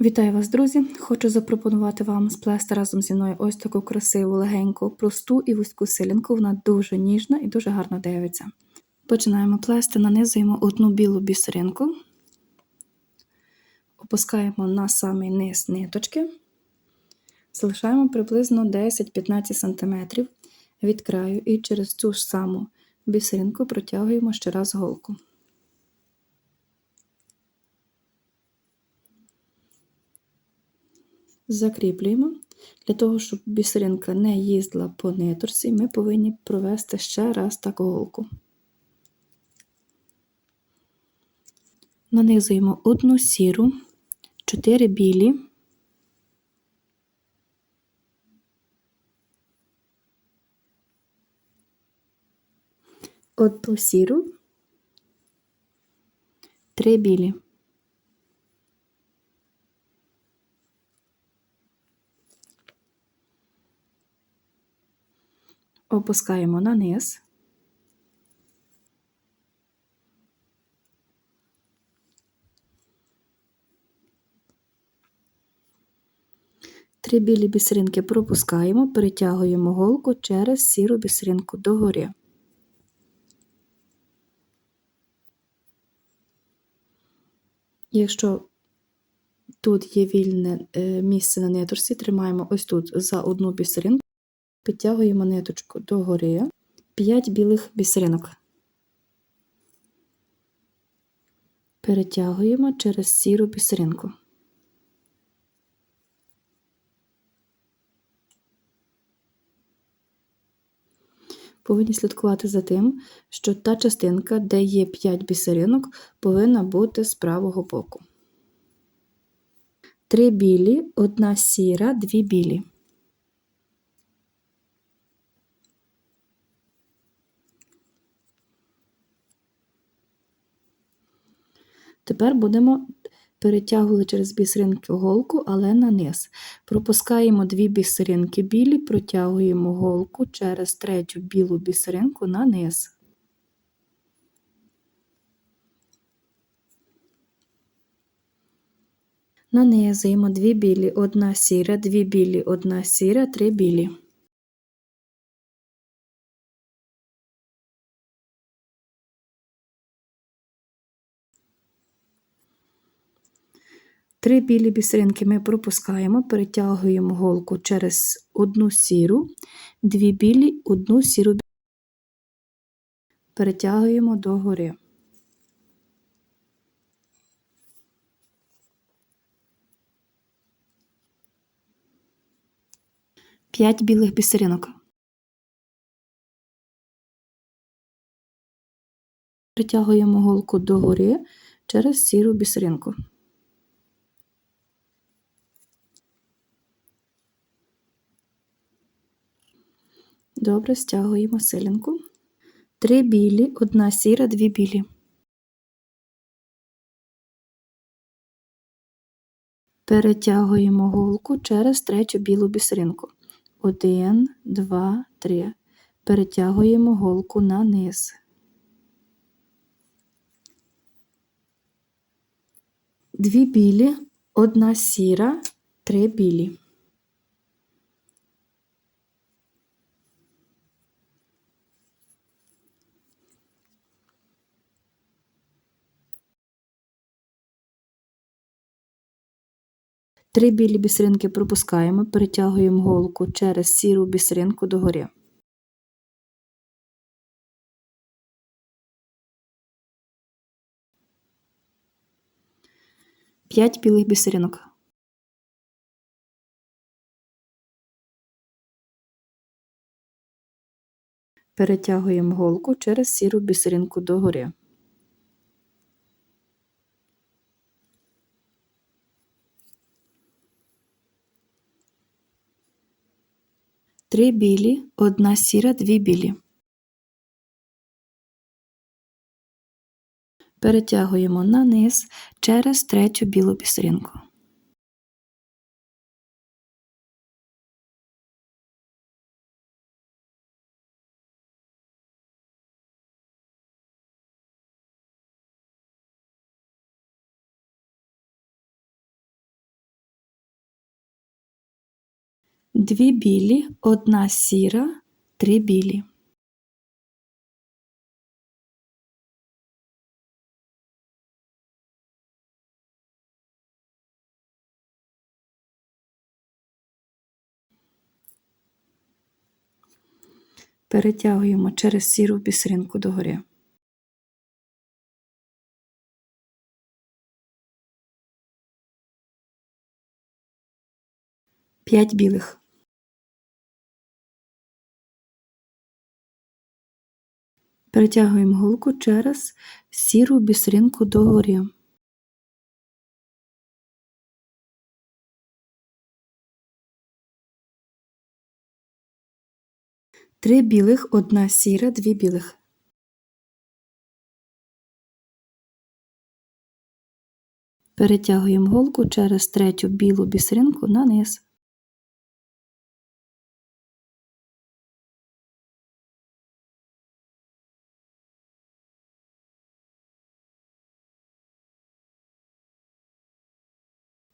Вітаю вас, друзі! Хочу запропонувати вам сплести разом зі мною ось таку красиву, легеньку, просту і вузьку силінку. Вона дуже ніжна і дуже гарно дивиться. Починаємо плести, нанизуємо одну білу бісеринку, опускаємо на самий низ ниточки, залишаємо приблизно 10-15 см від краю і через цю ж саму бісеринку протягуємо ще раз голку. Закріплюємо. Для того, щоб бісеринка не їздила по ниточці, ми повинні провести ще раз таку голку. Нанизуємо одну сіру, 4 білі, одну сіру, 3 білі. Опускаємо на низ. Три білі бісеринки пропускаємо, перетягуємо голку через сіру бісеринку догори. Якщо тут є вільне е, місце на ниточці, тримаємо ось тут за одну бісеринку підтягуємо ниточку догори, 5 білих бісеринок. Перетягуємо через сіру бісеринку. Повинні слідкувати за тим, що та частинка, де є 5 бісеринок, повинна бути з правого боку. Три білі, одна сіра, дві білі. Тепер будемо перетягувати через бісеринки голку, але на низ. Пропускаємо дві бісеринки білі, протягуємо голку через третю білу бісеринку на низ. Нанизуємо дві білі, одна сіра, дві білі, одна сіра, три білі. Три білі бісеринки ми пропускаємо, перетягуємо голку через одну сіру, дві білі, одну сіру перетягуємо догори. П'ять білих бісеринок. Притягуємо голку догори через сіру бісеринку. Добре, стягуємо силінку. Три білі, одна сіра, дві білі. Перетягуємо голку через третю білу бісеринку. Один, два, три. Перетягуємо голку на низ. Дві білі, одна сіра, три білі. Три білі бісеринки пропускаємо, перетягуємо голку через сіру бісеринку догори. П'ять білих бісеринок. Перетягуємо голку через сіру бісеринку догори. Три білі, одна сіра, дві білі. Перетягуємо на низ через третю білу бісеринку. Дві білі, одна сіра, три білі. Перетягуємо через сіру бісеринку догори. П'ять білих. Перетягуємо голку через сіру бісеринку догори. Три білих, одна сіра, дві білих. Перетягуємо голку через третю білу бісеринку на низ.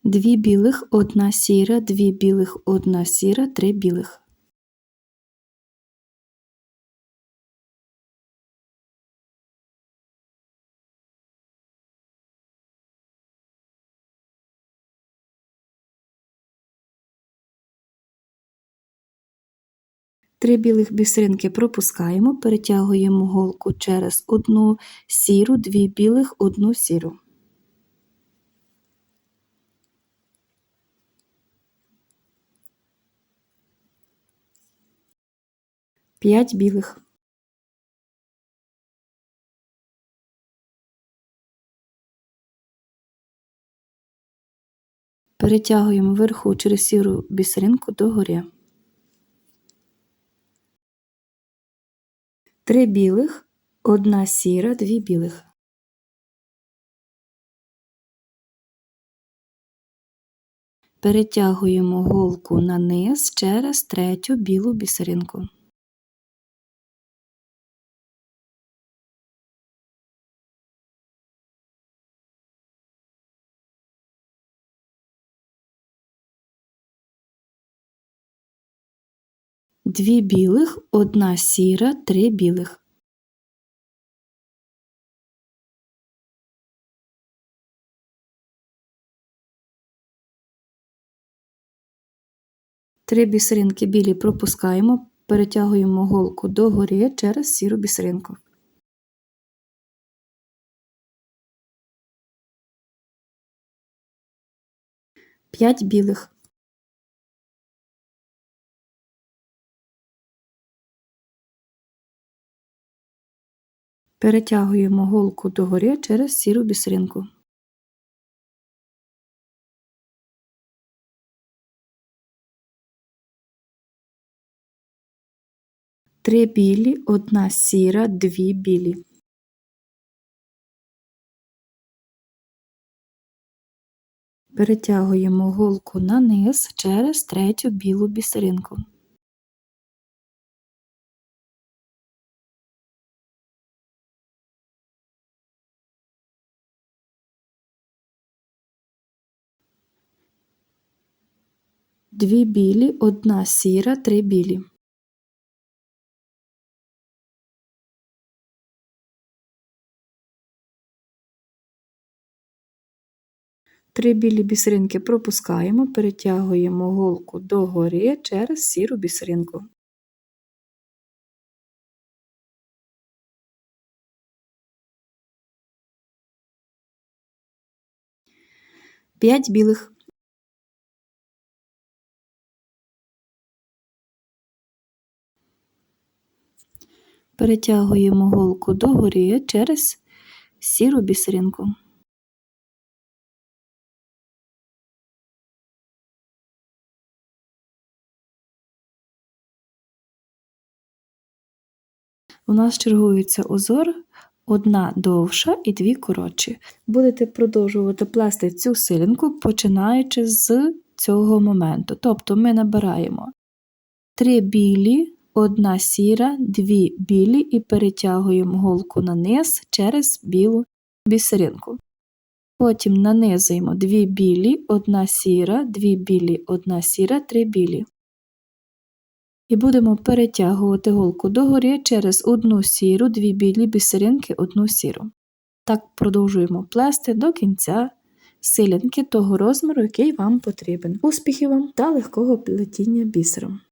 Дві білих, одна сіра, дві білих, одна сіра, три білих. Три білих бісеринки пропускаємо, перетягуємо голку через одну сіру, дві білих, одну сіру. П'ять білих. Перетягуємо вверху через сіру бісеринку догори. Три білих, одна сіра, дві білих. Перетягуємо голку на низ через третю білу бісеринку. Дві білих, одна сіра, три білих. Три бісеринки білі пропускаємо, перетягуємо голку догори через сіру бісеринку. П'ять білих. Перетягуємо голку догори через сіру бісеринку. Три білі, одна сіра, дві білі. Перетягуємо голку на низ через третю білу бісеринку. Дві білі, одна сіра, три білі. Три білі бісеринки пропускаємо, перетягуємо голку догори через сіру бісеринку. П'ять білих. Перетягуємо голку догори через сіру бісеринку. У нас чергується узор, одна довша і дві коротші. Будете продовжувати плести цю силінку, починаючи з цього моменту. Тобто ми набираємо три білі, одна сіра, дві білі і перетягуємо голку на низ через білу бісеринку. Потім нанизуємо дві білі, одна сіра, дві білі, одна сіра, три білі. І будемо перетягувати голку догори через одну сіру, дві білі бісеринки, одну сіру. Так продовжуємо плести до кінця силянки того розміру, який вам потрібен. Успіхів вам та легкого плетіння бісером!